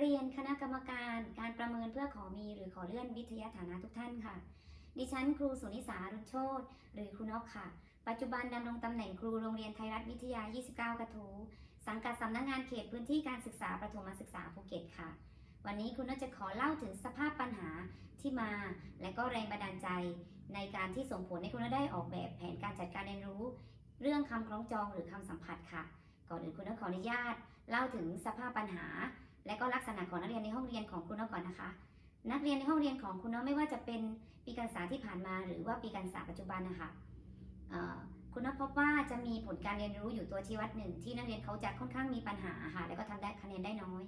เรียนคณะกรรมการการประเมินเพื่อขอมีหรือขอเลื่อนวิทยาฐานะทุกท่านค่ะ ดิฉันครูสุนิสารุณโชตหรือครูนกค่ะ ปัจจุบันดำรงตำแหน่งครูโรงเรียนไทยรัฐวิทยา 29 กระทูสังกัดสำนักงานเขตพื้นที่การศึกษาประถมศึกษาภูเก็ตค่ะ วันนี้คุณนกจะขอเล่าถึงสภาพปัญหาที่มา และก็แรงบันดาลใจ ในการที่ส่งผลให้คุณนกได้ออกแบบแผนการจัดการเรียนรู้ เรื่องคำคล้องจองหรือคำสัมผัสค่ะ ก่อนอื่นคุณนกขออนุญาต เล่าถึงสภาพปัญหา รียนในห้องเรียนของคุณนกก่อนนะคะ นักเรียนในห้องเรียนของคุณนกไม่ว่าจะเป็นปีการศึกษาที่ผ่านมาหรือว่าปีการศึกษาปัจจุบันนะคะคุณนกพบว่าจะมีผลการเรียนรู้อยู่ตัวชี้วัดหนึ่งที่นักเรียนเขาจะค่อนข้างมีปัญหาค่ะแล้วก็ทำได้คะแนนได้น้อย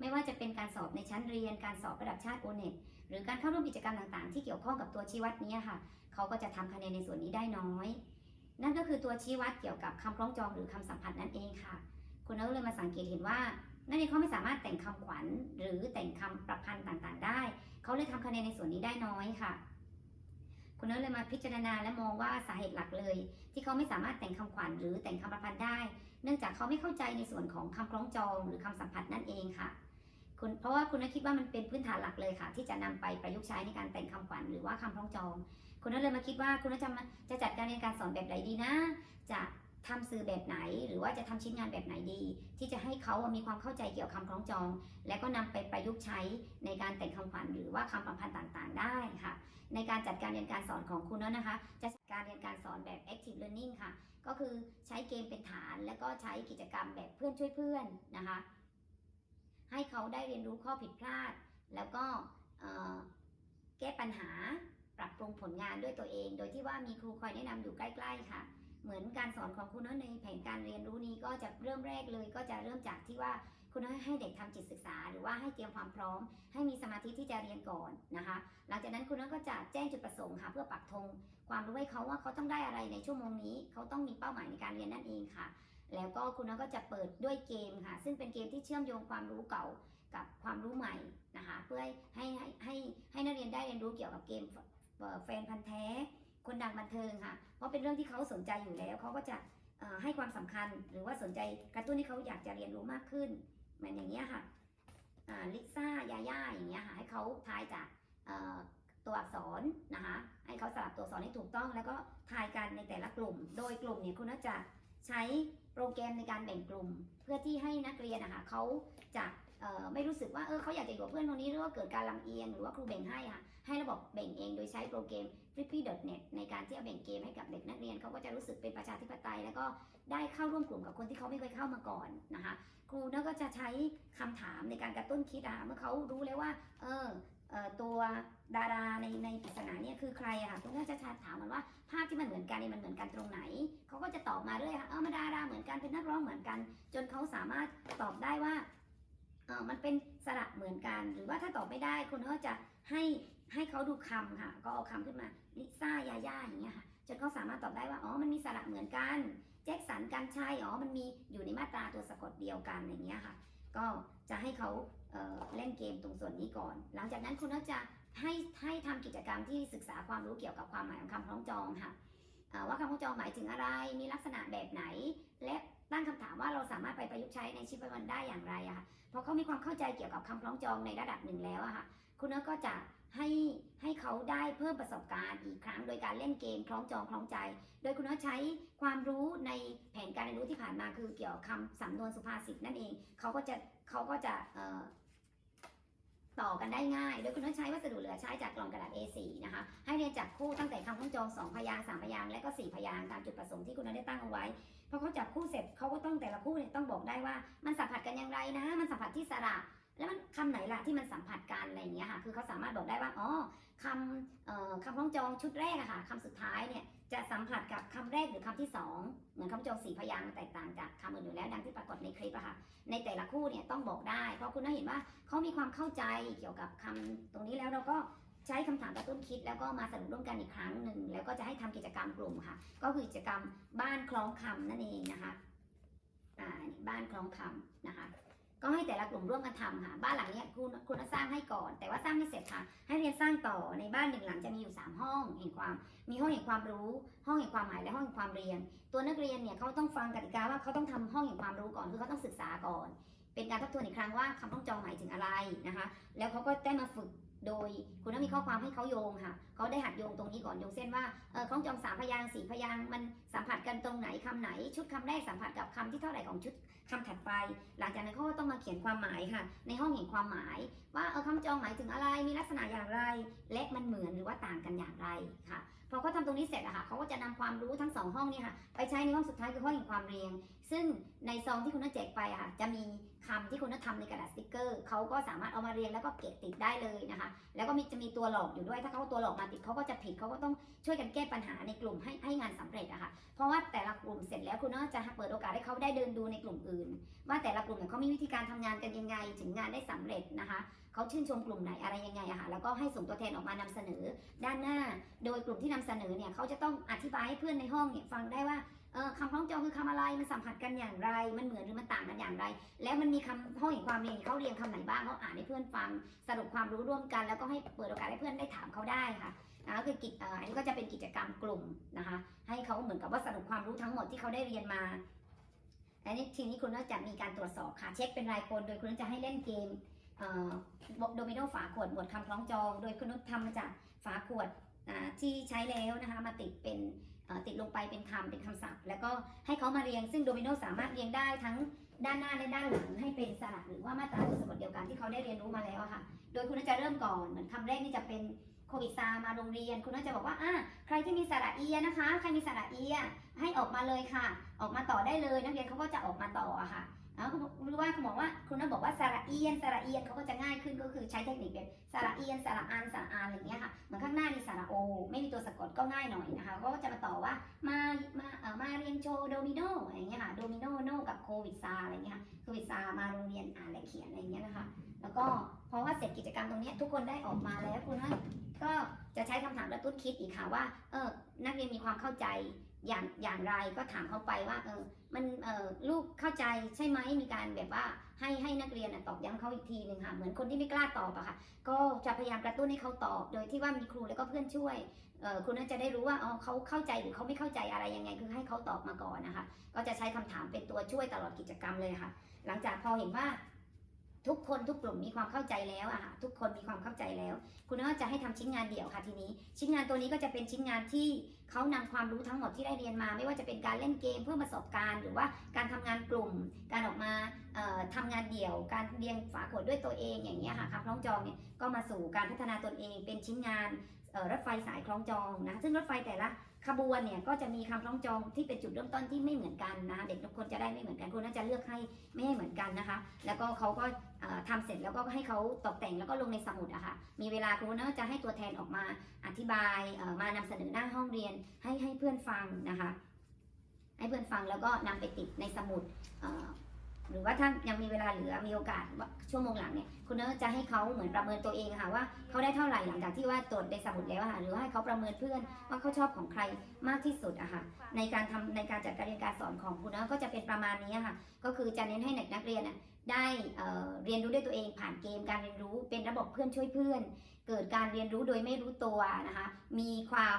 ไม่ว่าจะเป็นการสอบในชั้นเรียน การสอบระดับชาติโอเน็ตหรือการเข้าร่วมกิจกรรมต่างๆ ที่เกี่ยวข้องกับตัวชี้วัดนี้ค่ะเขาก็จะทำคะแนนในส่วนนี้ได้น้อย นั่นก็คือตัวชี้วัดเกี่ยวกับคำคล้องจองหรือคำสัมผัสนั่นเองค่ะ คุณนกเลยมาสังเกตเห็นว่า นักเรียนเขาไม่สามารถแต่งคำขวัญหรือแต่งคำประพันธ์ต่างๆ ได้ เขาเลยทำคะแนนในส่วนนี้ได้น้อยค่ะ คุณนกเลยมาพิจารณาและมองว่าสาเหตุหลักเลย ที่เขาไม่สามารถแต่งคำขวัญหรือแต่งคำประพันธ์ได้ เนื่องจากเขาไม่เข้าใจในส่วนของคำคล้องจอง หรือคำสัมผัสนั่นเองค่ะคุณเพราะว่าคุณนกคิดว่ามันเป็นพื้นฐานหลักเลยค่ะ ที่จะนำไปประยุกต์ใช้ในการแต่งคำขวัญหรือว่าคำคล้องจอง คุณนกเลยมาคิดว่าคุณนกจะจะจัดการเรียนการสอนแบบไหนดีนะ จะ ทำสื่อแบบไหน หรือว่าจะทำชิ้นงานแบบไหนดี ที่จะให้เขามีความเข้าใจเกี่ยวกับคำคล้องจอง และก็นำไปประยุกต์ใช้ในการแต่งคำขวัญหรือว่าคำประพันธ์ต่างๆ ได้ค่ะ ในการจัดการเรียนการสอนของคุณนั้นนะคะ จะจัดการเรียนการสอนแบบ active learning ค่ะ ก็คือใช้เกมเป็นฐาน แล้วก็ใช้กิจกรรมแบบเพื่อนช่วยเพื่อนนะคะ ให้เขาได้เรียนรู้ข้อผิดพลาด แล้วก็แก้ปัญหาปรับปรุงผลงานด้วยตัวเอง โดยที่ว่ามีครูคอยแนะนำอยู่ใกล้ ๆ ค่ะ เหมือนการสอนของคุณน้อยในแผนการเรียนรู้นี้ก็จะเริ่มแรกเลย ก็จะเริ่มจากที่ว่าคุณน้อยให้เด็กทำจิตศึกษา หรือว่าให้เตรียมความพร้อม ให้มีสมาธิที่จะเรียนก่อนนะคะ หลังจากนั้นคุณน้อยก็จะแจ้งจุดประสงค์ค่ะเพื่อปักธงความรู้ให้เขาว่าเขาต้องได้อะไรในชั่วโมงนี้ เขาต้องมีเป้าหมายในการเรียนนั่นเองค่ะ แล้วก็คุณน้อยก็จะเปิดด้วยเกมค่ะ ซึ่งเป็นเกมที่เชื่อมโยงความรู้เก่ากับความรู้ใหม่นะคะ เพื่อให้ให้ให้ให้นักเรียนได้เรียนรู้เกี่ยวกับเกมเอ่อแฟนพันธ์แท้ คนดังบันเทิงค่ะ เพราะเป็นเรื่องที่เขาสนใจอยู่แล้วเขาก็จะให้ความสำคัญหรือว่าสนใจกระตุ้นให้เขาอยากจะเรียนรู้มากขึ้นเหมือนอย่างเงี้ยค่ะลิซ่ายาย่าอย่างเงี้ยค่ะให้เขาทายจากตัวอักษรนะคะให้เขาสลับตัวอักษรให้ถูกต้อง แล้วก็ทายกันในแต่ละกลุ่ม โดยกลุ่มเนี่ยคุณน่าจะใช้โปรแกรมในการแบ่งกลุ่ม เพื่อที่ให้นักเรียนนะคะเขาจะ ไม่รู้สึกว่าเออเขาอยากจะอยู่กับเพื่อนคนนี้หรือว่าเกิดการลำเอียงหรือว่าครูแบ่งให้ค่ะให้ระบบแบ่งเองโดยใช้โปรแกรม flippy.net ในการที่จะแบ่งเกมให้กับเด็กนักเรียนเขาก็จะรู้สึกเป็นประชาธิปไตย แล้วก็ได้เข้าร่วมกลุ่มกับคนที่เขาไม่เคยเข้ามาก่อนนะคะครูนี่ยก็จะใช้คำถามในการกระตุ้นคิดอะค่ะเมื่อเขารู้แล้วว่า เออตัวดาราในในปริศนาเนี่ยคือใครอะค่ะคุณก็จะถามมันว่าภาพที่มันเหมือนกันเนี่ยมันเหมือนกันตรงไหน เขาก็จะตอบมาเรื่อยค่ะ เออมาดาราเหมือนกันเป็นนักร้องเหมือนกัน จนเขาสามารถตอบได้ว่า มันเป็นสระเหมือนกัน หรือว่าถ้าตอบไม่ได้คุณก็จะให้ให้เขาดูคำค่ะ ก็เอาคำขึ้นมาลิซ่ายาย่าอย่างเงี้ยค่ะจนเขาสามารถตอบได้ว่าอ๋อมันมีสระเหมือนกัน แจ็คสันกันชัยอ๋อมันมีอยู่ในมาตราตัวสะกดเดียวกันอย่างเงี้ยค่ะ ก็จะให้เขาเเล่นเกมตรงส่วนนี้ก่อน หลังจากนั้นคุณก็จะให้ให้ทำกิจกรรมที่ศึกษาความรู้เกี่ยวกับความหมายของคำคล้องจองค่ะว่าคำคล้องจองหมายถึงอะไร มีลักษณะแบบไหน และ ตั้งคำถามว่าเราสามารถไปประยุกต์ใช้ในชีวิตประจำวันได้อย่างไรอะค่ะพอเขามีความเข้าใจเกี่ยวกับคำคล้องจองในระดับหนึ่งแล้วอะค่ะคุณน้าก็จะให้ให้เขาได้เพิ่มประสบการณ์อีกครั้ง โดยการเล่นเกมคล้องจองคล้องใจ โดยคุณน้อใช้ความรู้ในแผนการเรียนรู้ที่ผ่านมาคือเกี่ยวกับคำสำนวนสุภาษิตนั่นเองเขาก็จะเขาก็จะเอ่อ ต่อกันได้ง่าย โดยคุณน้องใช้วัสดุเหลือใช้จากกล่องกระดาษ A4 นะคะ ให้เรียนจับคู่ตั้งแต่คำคล้องจอง2พยางค์3พยางค์และก็ 4 พยางค์ตามจุดประสงค์ที่คุณน้อยได้ตั้งเอาไว้พอเขาจับคู่เสร็จเขาก็ต้องแต่ละคู่เนี่ยต้องบอกได้ว่ามันสัมผัสกันอย่างไรนะ มันสัมผัสที่สระ แล้วมันคำไหนล่ะที่มันสัมผัสกันอะไรอย่างเงี้ยค่ะคือเขาสามารถบอกได้ว่าอ๋อคำออคำคล้องจองชุดแรกอะค่ะคำสุดท้ายเนี่ยจะสัมผัสกับคำแรกหรือคำที่สองเหมือนคำจองสี่พยางค์แตกต่างจากคำอื่นๆแล้วดังที่ปรากฏในคลิปอะค่ะ ในแต่ละคู่เนี่ยต้องบอกได้ เพราะคุณต้องเห็นว่าเขามีความเข้าใจเกี่ยวกับคำตรงนี้แล้วเราก็ใช้คำถามกระตุ้นคิด แล้วก็มาสรุปร่วมกันอีกครั้งหนึ่งแล้วก็จะให้ทำกิจกรรมกลุ่มค่ะ ก็คือกิจกรรมบ้านคล้องคำนั่นเองนะคะอ่าบ้านคล้องคำนะคะ ก็ให้แต่ละกลุ่มร่วมกันทำค่ะ บ้านหลังนี้คุณคุณสร้างให้ก่อน แต่ว่าสร้างไม่เสร็จค่ะ ให้เรียนสร้างต่อในบ้านหนึ่งหลังจะมีอยู่ 3 ห้องแห่งความ มีห้องแห่งความรู้ ห้องแห่งความหมายและห้องแห่งความเรียน ตัวนักเรียนเนี่ยเขาต้องฟังกติกาว่าเขาต้องทำห้องแห่งความรู้ก่อนคือเขาต้องศึกษาก่อน เป็นการทบทวนอีกครั้งว่าคำคล้องจองหมายถึงอะไรนะคะ แล้วเขาก็ได้มาฝึก โดยคุณต้องมีข้อความให้เขาโยงค่ะเขาได้หัดโยงตรงนี้ก่อนโยงเส้นว่าเออคล้องจองสามพยางสี่พยางมันสัมผัสกันตรงไหนคำไหน ชุดคำแรกสัมผัสกับคำที่เท่าไหร่ของชุดคำถัดไป หลังจากนั้นเขาก็ต้องมาเขียนความหมายค่ะ ในห้องแห่งความหมาย ว่าเออคำจองหมายถึงอะไรมีลักษณะอย่างไร และมันเหมือนหรือว่าต่างกันอย่างไรค่ะพอเขาทำตรงนี้เสร็จอะค่ะเขาก็จะนำความรู้ทั้งสองห้องนี้ค่ะไปใช้ในห้องสุดท้ายคือห้องแห่งความเรียง ซึ่งในซองที่คุณนัทแจกไปค่ะจะมีคำที่คุณนัททำในกระดาษสติกเกอร์เขาก็สามารถเอามาเรียงแล้วก็เก็บติดได้เลยนะคะ แล้วก็มีจะมีตัวหลอกอยู่ด้วย ถ้าเขาตัวหลอกมาติดเขาก็จะผิดเขาก็ต้องช่วยกันแก้ปัญหาในกลุ่มให้ให้งานสำเร็จอะค่ะเพราะว่าแต่ละกลุ่มเสร็จแล้วคุณนัทจะเปิดโอกาสให้เขาได้เดินดูในกลุ่มอื่น ว่าแต่ละกลุ่มเนี่ยเขามีวิธีการทำงานกันยังไงถึงงานได้สำเร็จนะคะเขาชื่นชมกลุ่มไหนอะไรยังไงอะค่ะแล้วก็ให้ส่งตัวแทนออกมานำเสนอด้านหน้า โดยกลุ่มที่นำเสนอเนี่ยเขาจะต้องอธิบายให้เพื่อนในห้องเนี่ยฟังได้ว่าเออ คำคล้องจองคือคำอะไรมันสัมผัสกันอย่างไร มันเหมือนหรือมันต่างกันอย่างไร แล้วมันมีคำห้องแห่งความเรียนเขาเรียนคำไหนบ้างเขาอ่านให้เพื่อนฟัง สรุปความรู้ร่วมกัน แล้วก็ให้เปิดโอกาสให้เพื่อนได้ถามเขาได้ค่ะนะก็คือกิจอันนี้ก็จะเป็นกิจกรรมกลุ่มนะคะ ให้เขาเหมือนกับว่าสรุปความรู้ทั้งหมดที่เขาได้เรียนมาอันนี้ทีนี้คุณก็จะมีการตรวจสอบค่ะเช็คเป็นรายคนโดยคุณจะให้เล่นเกมโดมิโนฝาขวดหมวดคำคล้องจอง โดยคุณนุชทำมาจากฝาขวดที่ใช้แล้วนะคะมาติดเป็น ติดลงไปเป็นคำเป็นคำศัพท์ แล้วก็ให้เขามาเรียง ซึ่งโดมิโนสามารถเรียงได้ทั้งด้านหน้าและด้านหลังให้เป็นสระหรือว่ามาตราตัวสะกดเดียวกันที่เขาได้เรียนรู้มาแล้วค่ะ โดยคุณจะเริ่มก่อนเหมือนคำแรกนี่จะเป็น โควิดซามาโรงเรียน คุณนุชจะบอกว่าอ่าใครที่มีสระเอียนะคะ ใครมีสระเอียให้ออกมาเลยค่ะ ออกมาต่อได้เลยนักเรียนเขาก็จะออกมาต่อค่ะแล้วหรือว่าคุณบอกว่าคุณนัทบอกว่าสระเอียนสระเอียนเขาก็จะง่ายขึ้นก็คือใช้เทคนิคเป็นสระเอียนสระอันสระอานอะไรอย่างเงี้ยค่ะเหมือนข้างหน้ามีสระโอ ไม่มีตัวสะกดก็ง่ายหน่อยนะคะก็จะมาต่อว่ามามาเอ่อมาเรียนโชว์โดมิโนอะไรอย่างเงี้ยค่ะโดมิโนโนกับโควิดซาอะไรเงี้ยค่ะโควิดซามาโรงเรียนอ่านและเขียนอะไรอย่างเงี้ยนะคะ แล้วก็ เพราะว่าเสร็จกิจกรรมตรงนี้ทุกคนได้ออกมาแล้วคุณนัทก็จะใช้คำถามกระตุ้นคิดอีกค่ะว่าเออนักเรียนมีความเข้าใจอย่างอย่างไรก็ถามเขาไปว่าเออมันเออลูกเข้าใจใช่ไหมมีการแบบว่าให้ให้นักเรียนตอบย้ำเขาอีกทีหนึ่งค่ะเหมือนคนที่ไม่กล้าตอบอะค่ะ ก็จะพยายามกระตุ้นให้เขาตอบ โดยที่ว่ามีครูแล้วก็เพื่อนช่วยเออคุณน่าจะได้รู้ว่าอ๋อเขาเข้าใจหรือเขาไม่เข้าใจอะไรยังไง คือให้เขาตอบมาก่อนนะคะ ก็จะใช้คำถามเป็นตัวช่วยตลอดกิจกรรมเลยค่ะ หลังจากพอเห็นว่า ทุกคนทุกกลุ่มมีความเข้าใจแล้วอะค่ะทุกคนมีความเข้าใจแล้ว คุณก็จะให้ทำชิ้นงานเดี่ยวค่ะทีนี้ ชิ้นงานตัวนี้ก็จะเป็นชิ้นงานที่เขานำความรู้ทั้งหมดที่ได้เรียนมา ไม่ว่าจะเป็นการเล่นเกมเพื่อประสบการณ์ หรือว่าการทำงานกลุ่ม การออกมาเอ่อทำงานเดี่ยว การเรียงฝาขวดด้วยตัวเองอย่างเงี้ยค่ะคำคล้องจองเนี่ยก็มาสู่การพัฒนาตนเองเป็นชิ้นงานรถไฟสายคล้องจองนะซึ่งรถไฟแต่ละ ขบวนเนี่ยก็จะมีคำคล้องจองที่เป็นจุดเริ่มต้นที่ไม่เหมือนกันนะเด็กทุกคนจะได้ไม่เหมือนกันคุณน่าจะเลือกให้ไม่ให้เหมือนกันนะคะ แล้วก็เขาก็เอ่อทำเสร็จแล้วก็ให้เขาตกแต่งแล้วก็ลงในสมุดอะค่ะมีเวลาครูนอะจะให้ตัวแทนออกมาอธิบายมานำเสนอหน้าห้องเรียนให้ให้เพื่อนฟังนะคะ ให้เพื่อนฟังแล้วก็นำไปติดในสมุดอ หรือว่าถ้ายังมีเวลาเหลือมีโอกาสว่าชั่วโมงหลังเนี่ยคุณเนอจะให้เขาเหมือนประเมินตัวเองค่ะว่าเขาได้เท่าไหร่หลังจากที่ว่าตรวจในสมุดแล้วค่ะหรือว่าให้เขาประเมินเพื่อนว่าเขาชอบของใครมากที่สุดอะค่ะในการทำในการจัดการเรียนการสอนของคุณเนอก็จะเป็นประมาณนี้ค่ะ ก็คือจะเน้นให้เด็กนักเรียนอะ ได้เเรียนรู้ด้วยตัวเองผ่านเกมการเรียนรู้เป็นระบบเพื่อนช่วยเพื่อน เกิดการเรียนรู้โดยไม่รู้ตัวนะคะมีความ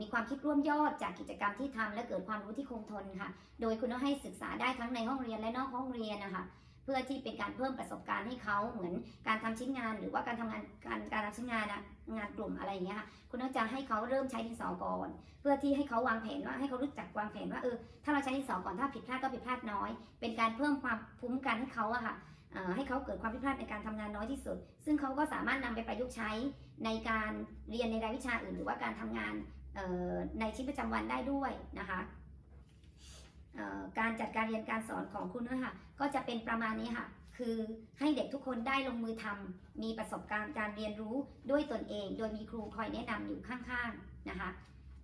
มีความคิดร่วมยอดจากกิจกรรมที่ทำและเกิดความรู้ที่คงทนค่ะ โดยคุณต้องให้ศึกษาได้ทั้งในห้องเรียนและนอกห้องเรียนนะคะ พื่อที่เป็นการเพิ่มประสบการณ์ให้เขาเหมือนการทำชิ้นงานหรือว่าการทำงานการการทำชิ้นงานอะงานกลุ่มอะไรอย่างเงี้ยค่ะคุณต้องจะให้เขาเริ่มใช้ดินสอก่อน เพื่อที่ให้เขาวางแผนว่าให้เขารู้จักวางแผนว่าเออถ้าเราใช้ดินสอก่อนถ้าผิดพลาดก็ผิดพลาดน้อย เป็นการเพิ่มความภูมิกันให้เขาอะค่ะให้เขาเกิดความผิดพลาดในการทำงานน้อยที่สุด ซึ่งเขาก็สามารถนำไปประยุกต์ใช้ในการเรียนในรายวิชาอื่น หรือว่าการทำงานในชีวิตประจำวันได้ด้วยนะคะ การจัดการเรียนการสอนของคุณด้วยค่ะ ก็จะเป็นประมาณนี้ค่ะ คือให้เด็กทุกคนได้ลงมือทำมีประสบการณ์การเรียนรู้ด้วยตนเอง โดยมีครูคอยแนะนำอยู่ข้างๆนะคะ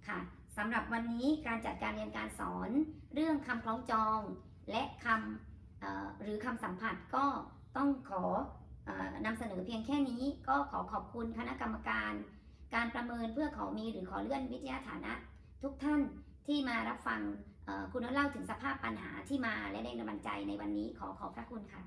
ค่ะสำหรับวันนี้การจัดการเรียนการสอน เรื่องคำคล้องจอง และคำหรือคำสัมผัสก็ต้องขอออนำเสนอเพียงแค่นี้ ก็ขอขอบคุณคณะกรรมการ การประเมินเพื่อขอมีหรือขอเลื่อนวิทยาฐานะ ทุกท่านที่มารับฟัง คุณเล่าถึงสภาพปัญหาที่มาและแรงบันดาลใจในวันนี้ขอขอบพระคุณค่ะ